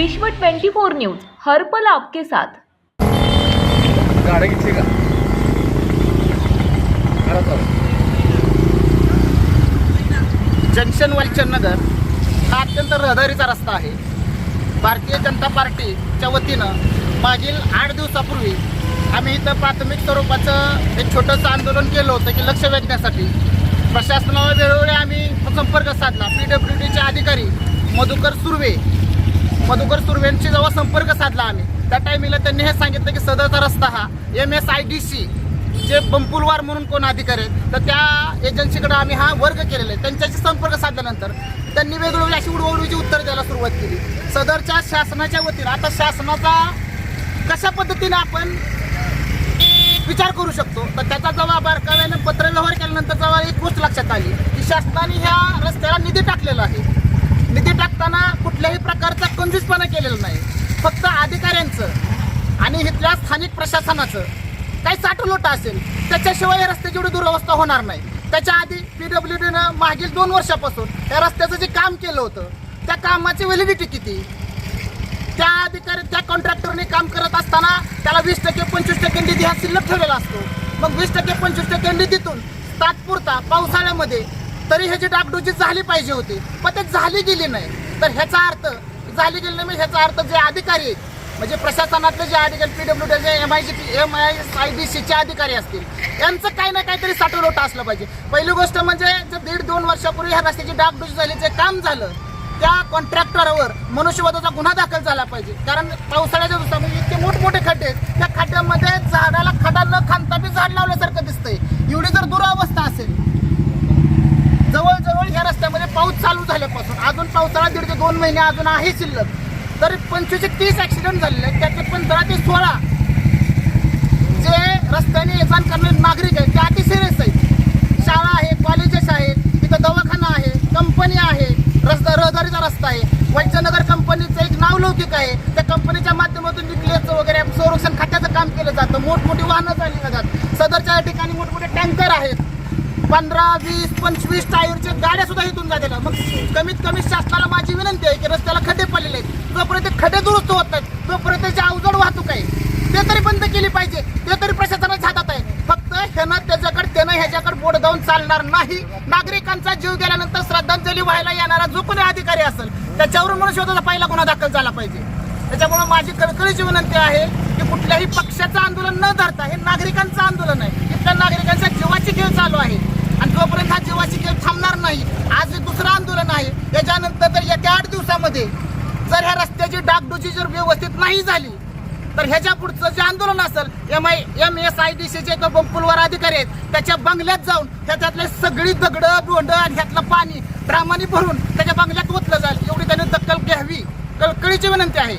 विश्व 24 न्यूज हर्पल आपके साथ. गाड्या घेतली का? जंक्शन वलचंदनगर हा अत्यंत रहदारीचा रस्ता आहे. भारतीय जनता पार्टीच्या वतीनं मागील आठ दिवसापूर्वी आम्ही इथं प्राथमिक स्वरूपाचं एक छोटंसं आंदोलन केलं होतं की लक्ष वेधण्यासाठी. प्रशासनावर वेळोवेळी आम्ही संपर्क साधला. पी डब्ल्यू डीचे अधिकारी मधुकर सुर्वे मधुकर सुर्वेंशी जेव्हा संपर्क साधला आम्ही. त्या टायमिंगला त्यांनी हे सांगितलं की सदरचा रस्ता हा M S I D C जे बंपुलवार म्हणून कोण अधिकारी आहेत तर त्या एजन्सीकडे आम्ही हा वर्ग केलेला आहे. त्यांच्याशी संपर्क साधल्यानंतर त्यांनी वेगवेगळी अशी उडवडूची उत्तर द्यायला सुरुवात केली. सदरच्या शासनाच्या वतीनं आता शासनाचा कशा पद्धतीने आपण विचार करू शकतो? तर त्याचा जेव्हा बारकाव्यानं पत्रव्यवहार केल्यानंतर जेव्हा एक गोष्ट लक्षात आली की शासनाने ह्या रस्त्याला निधी टाकलेला आहे. निधी टाकताना कुठल्याही प्रकारचा कंजूसपणा केलेला नाही. फक्त अधिकाऱ्यांचं आणि इथल्या स्थानिक प्रशासनाचं काही साठलोटा असेल त्याच्याशिवाय या रस्त्याची एवढी दुरवस्था होणार नाही. त्याच्या आधी पी डब्ल्यू डीनं मागील दोन वर्षापासून या रस्त्याचं जे काम केलं होतं त्या कामाची व्हॅलिडिटी किती? त्या अधिकारी त्या कॉन्ट्रॅक्टरने काम करत असताना त्याला वीस टक्के पंचवीस टक्के निधी हा शिल्लक ठेवलेला असतो. मग वीस टक्के पंचवीस टक्के निधीतून तात्पुरता पावसाळ्यामध्ये तरी ह्याची डागडुजी झाली पाहिजे होती. पण ते झाली गेली नाही. तर ह्याचा अर्थ झाली गेली नाही ह्याचा अर्थ जे अधिकारी आहेत म्हणजे प्रशासनातले जे अधिकारी P W D M I C M I I D सीचे अधिकारी असतील यांचं काही ना काहीतरी साठवलोटा असलं पाहिजे. पहिली गोष्ट म्हणजे जे दीड दोन वर्षापूर्वी ह्या रस्त्याची डागडुजी झाली जे काम झालं त्या कॉन्ट्रॅक्टरवर मनुष्यवधाचा गुन्हा दाखल झाला पाहिजे. कारण पावसाळ्याच्या दिवसामध्ये इतके मोठमोठे खड्डे आहेत त्या खड्ड्यामध्ये झाडाला खडा न खांदता बी झाड लावल्यासारखं दिसतंय एवढी जर दुरावस्था असेल जवळजवळ ह्या रस्त्यामध्ये पाऊस चालू झाल्यापासून अजून पावसाळा दीड ते दोन महिने अजून आहे शिल्लक. तर पंचवीसशे तीस ॲक्सिडेंट झालेले आहेत. त्यातले पंधरा ते सोळा जे रस्त्याने ये करणारे नागरिक आहेत ते अति सिरियस आहेत. शाळा आहे कॉलेजेस आहेत तिथं दवाखाना आहे कंपनी आहे रस्ता रहदारीचा रस्ता आहे. वैजनगर कंपनीचं एक नावलौकिक आहे. त्या कंपनीच्या माध्यमातून निकलेचं वगैरे संरक्षण खात्याचं काम केलं जातं. मोठमोठी वाहनं चालली जातात. सदरच्या या ठिकाणी मोठमोठे टँकर आहेत. पंधरा वीस पंचवीस टायरच्या गाड्या सुद्धा इथून जातील. मग कमीत कमी शासनाला माझी विनंती आहे की रस्त्याला खड्डे पडलेले आहेत. जोपर्यंत खड्डे दुरुस्त होत नाहीत तोपर्यंत त्याची अवजड वाहतूक आहे ते तरी बंद केली पाहिजे. ते तरी प्रशासनाच्या हातात आहे. फक्त ह्यानं त्याच्याकडे त्यानं ह्याच्याकडे बोट जाऊन चालणार नाही. नागरिकांचा जीव गेल्यानंतर श्रद्धांजली व्हायला येणारा जो कोणी अधिकारी असेल त्याच्यावरून म्हणून शोधाचा पहिला गुन्हा दाखल झाला पाहिजे. त्याच्यामुळे माझी कळकळीची विनंती आहे की कुठल्याही पक्षाचं आंदोलन न धरता हे नागरिकांचं आंदोलन आहे. इथल्या नागरिकांच्या जीवाची खेळ चालू आहे आणि जोपर्यंत हा जीवाची खेळ थांबणार नाही आज हे दुसरं आंदोलन आहे याच्यानंतर तर येत्या आठ दिवसामध्ये जर ह्या रस्त्याची डागडुजी जर व्यवस्थित नाही झाली तर ह्याच्या पुढचं जे आंदोलन असेल M I M S I D सीचे पुलवार अधिकारी आहेत त्याच्या बंगल्यात जाऊन त्याच्यातले सगळी दगडं बोंड आणि ह्यातलं पाणी ड्रामाने भरून त्याच्या बंगल्यात ओतलं जाईल एवढी त्याने दखल घ्यावी. कळकळीची विनंती आहे.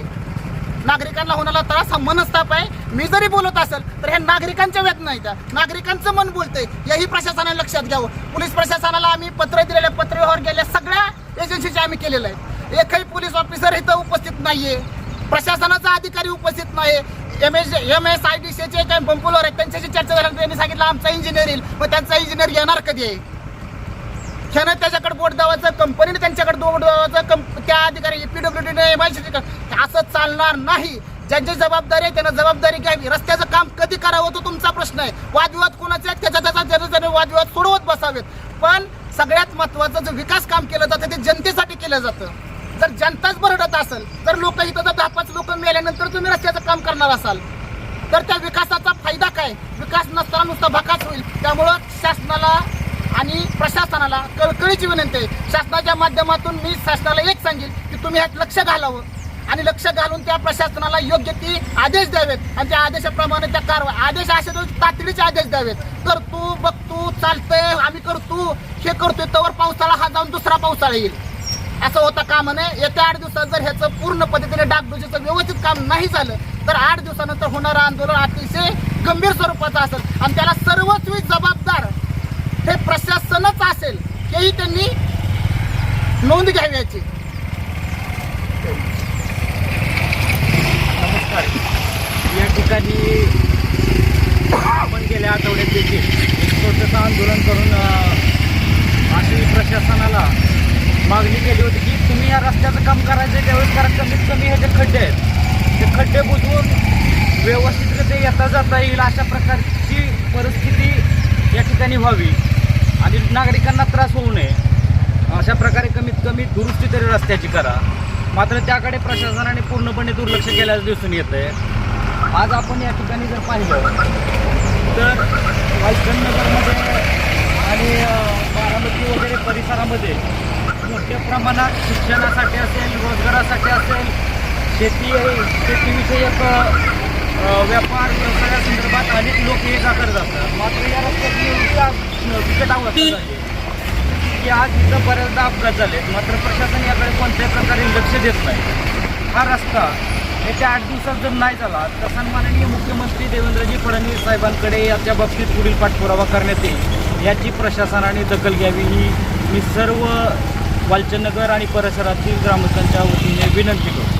नागरिकांना होणारा त्रास हा मनस्ताप आहे. मी जरी बोलत असेल तर हे नागरिकांच्या वेदना आहेत. नागरिकांचं मन बोलतंय. याही प्रशासनाने लक्षात घ्यावं. पोलीस प्रशासनाला आम्ही पत्र दिलेले पत्रव्यवहार गेल्या सगळ्या एजन्सीचे आम्ही केलेलं आहे. एकही पोलीस ऑफिसर इथं उपस्थित नाहीये. प्रशासनाचा अधिकारी उपस्थित नाही M S M S I D सीचे काय बंपुलवर आहेत त्यांच्याशी चर्चा झाल्यानंतर त्यांनी सांगितलं आमचा इंजिनियर येईल. मग त्यांचा इंजिनियर येणार कधी आहे? ह्यानं त्याच्याकडे बोट दावायचं कंपनीने त्यांच्याकडे बोट दावायचं कंप त्या अधिकारी पीडब्ल्यू डीने एम असं चालणार नाही. ज्यांची जबाबदारी आहे त्यानं जबाबदारी घ्यावी. रस्त्याचं काम कधी करावं तो तुमचा प्रश्न आहे. वादविवाद कोणाचे आहेत? त्याच्या त्याचा ज्याने वादविवाद सोडवत बसावेत. पण सगळ्यात महत्वाचं जे विकास काम केलं जातं ते जनतेसाठी केलं जातं. जर जनताच बरडत असेल तर लोक इथं जर दहा पाच लोक मेल्यानंतर तुम्ही रस्त्याचं काम करणार असाल. तर त्या विकासाचा फायदा काय? विकास नसताना नुसता भकास होईल. त्यामुळं शासनाला आणि प्रशासनाला कळकळीची विनंती आहे. शासनाच्या माध्यमातून मी शासनाला एक सांगेल की तुम्ही ह्यात लक्ष घालावं. आणि लक्ष घालून त्या प्रशासनाला योग्य ती आदेश द्यावेत. आणि त्या आदेशाप्रमाणे त्या कारवाई आदेश असे तातडीचे आदेश द्यावेत. करतो बघतो चालतंय आम्ही करतो हे करतोय तवर पावसाळा हा जाऊन दुसरा पावसाळा येईल. असं होता काम नये येत्या आठ दिवसात जर ह्याचं पूर्ण पद्धतीने डागडुजीचं व्यवस्थित काम नाही झालं तर आठ दिवसानंतर होणारं आंदोलन अतिशय गंभीर स्वरूपाचं असेल. आणि त्याला सर्वस्वी जबाबदार हे प्रशासनच असेल हेही त्यांनी नोंद घ्यावी याची. नमस्कार या ठिकाणी आपण गेल्या आठवड्यात देखील एक आंदोलन करून अ, प्रशासनाला मागणी केली होती की तुम्ही या रस्त्याचं काम करायचं त्यावेळेस कारण कमीत कमी हे जे खड्डे आहेत ते खड्डे बुजवून व्यवस्थितरित्या येता जाता येईल अशा प्रकारची परिस्थिती या ठिकाणी व्हावी. आणि नागरिकांना त्रास होऊ नये. अशा प्रकारे कमीत कमी दुरुस्ती तरी रस्त्याची करा. मात्र त्याकडे प्रशासनाने पूर्णपणे दुर्लक्ष केल्याचं दिसून येतं आहे आज आपण या ठिकाणी जर पाहिलं तर वालचंदनगरमध्ये आणि बारामती वगैरे परिसरामध्ये मोठ्या प्रमाणात शिक्षणासाठी असेल रोजगारासाठी असेल शेती शेतीविषयक व्यापार व्यवसायासंदर्भात अनेक लोक ये जा करत असतात मात्र या रस्त्याची आज अवस्था झाली की आज इथं बऱ्याचदा अपघात झालेत. मात्र प्रशासन याकडे कोणत्याही प्रकारे लक्ष देत नाही. हा रस्ता येत्या आठ दिवसात जर नाही झाला तर सन्माननीय मुख्यमंत्री देवेंद्रजी फडणवीस साहेबांकडे याच्या बाबतीत पुढील पाठपुरावा करण्यात येईल. याची प्रशासनाने दखल घ्यावी ही मी सर्व वालचंदनगर आणि परिसरातील ग्रामस्थांच्या वतीने विनंती करतो.